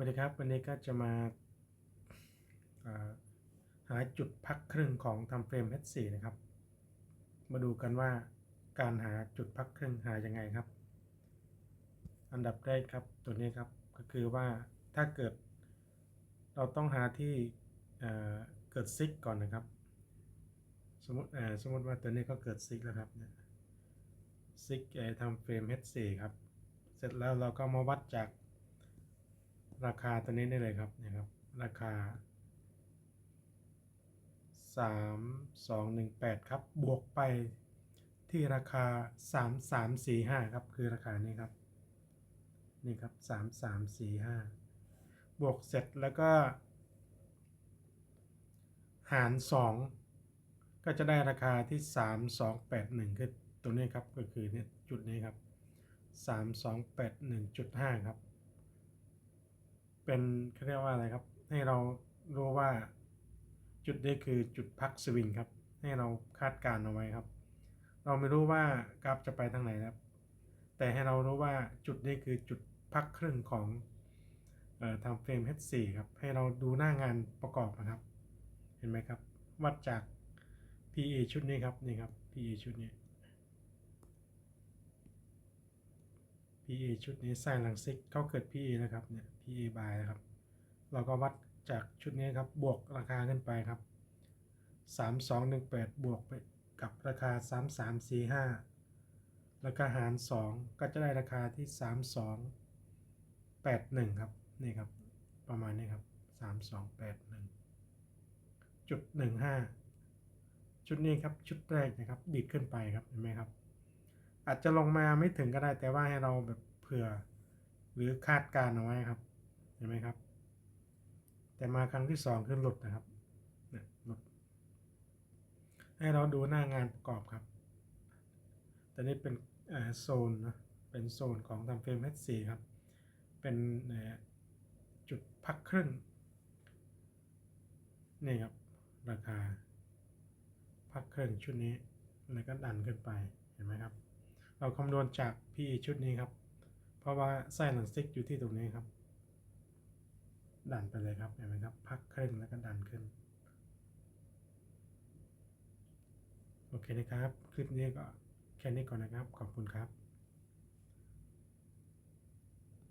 วัสดีครับ วันนี้ก็จะมาาหาจุดพักครึ่งของทำเฟรม H4 นะครับ มาดูกันว่าการหาจุดพักครึ่งหายังไงครับ อันดับแรกครับตัวนี้ครับก็คือว่าถ้าเกิดเราต้องหาที่เเกิดซิกก่อนนะครับ สมมติสมมติว่าตัวนี้ก็เกิดซิกแล้วครับซิกทำเฟรม H4 ครับ เสร็จแล้วเราก็มาวัดจาก ราคาตัวนี้ได้เลยครับนี่ครับ ราคา 3218 ครับ บวกไปที่ราคา 3345 ครับ คือราคานี้ครับ นี่ครับ 3345 บวกเสร็จแล้วก็ หาร 2 ก็จะได้ราคาที่ 3281คือตัวนี้ครับ ก็คือเนี่ยจุดนี้ครับ 3281.5 ครับ เป็นเขาเรียกว่าอะไรครับ ให้เรารู้ว่าจุดนี้คือจุดพักสวิงครับ ให้เราคาดการณ์เอาไว้ครับ เราไม่รู้ว่ากราฟจะไปทางไหนครับ แต่ให้เรารู้ว่าจุดนี้คือจุดพักครึ่งของออทำเฟรม H4 ครับ ให้เราดูหน้างานประกอบนะครับ เห็นไหมครับ วัดจาก PE ชุดนี้ครับ นี่ครับ PE ชุดนี้ PE ชุดนี้ไซน์ลังซิกเขาเกิด PE นะครับเนี่ย PE by นะครับ เราก็วัดจากชุดนี้ครับบวกราคาขึ้นไปครับ 3218 บวกไปกับราคา 3345 แล้วก็หาร 2 ก็จะได้ราคาที่ 3281 ครับนี่ครับ ประมาณนี้ครับ 3281จุด15 ชุดนี้ครับชุดแรกนะครับดีดขึ้นไปครับเห็นไหมครับ อาจจะลงมาไม่ถึงก็ได้แต่ว่าให้เราแบบเผื่อ หรือคาดการเอาไว้ครับเห็นไหมครับ แต่มาครั้งที่สองคือหลุดนะครับเนี่ยหลุดให้เราดูหน้างานประกอบครับ แต่นี่เป็นโซนนะเป็นโซนของทำเฟรม H4 ครับ เป็นจุดพักครึ่งนี่ครับ ราคา พักครึ่งชุดนี้แล้วก็ดันขึ้นไปเห็นไหมครับ เราคำนวณจาก PE ชุดนี้ครับ เพราะว่าไส้หนังสติ๊กอยู่ที่ตรงนี้ครับ ดันไปเลยครับเห็นไหมครับ พักครึ่งแล้วก็ดันขึ้น โอเคนะครับ คลิปนี้ก็แค่นี้ก่อนนะครับ ขอบคุณครับ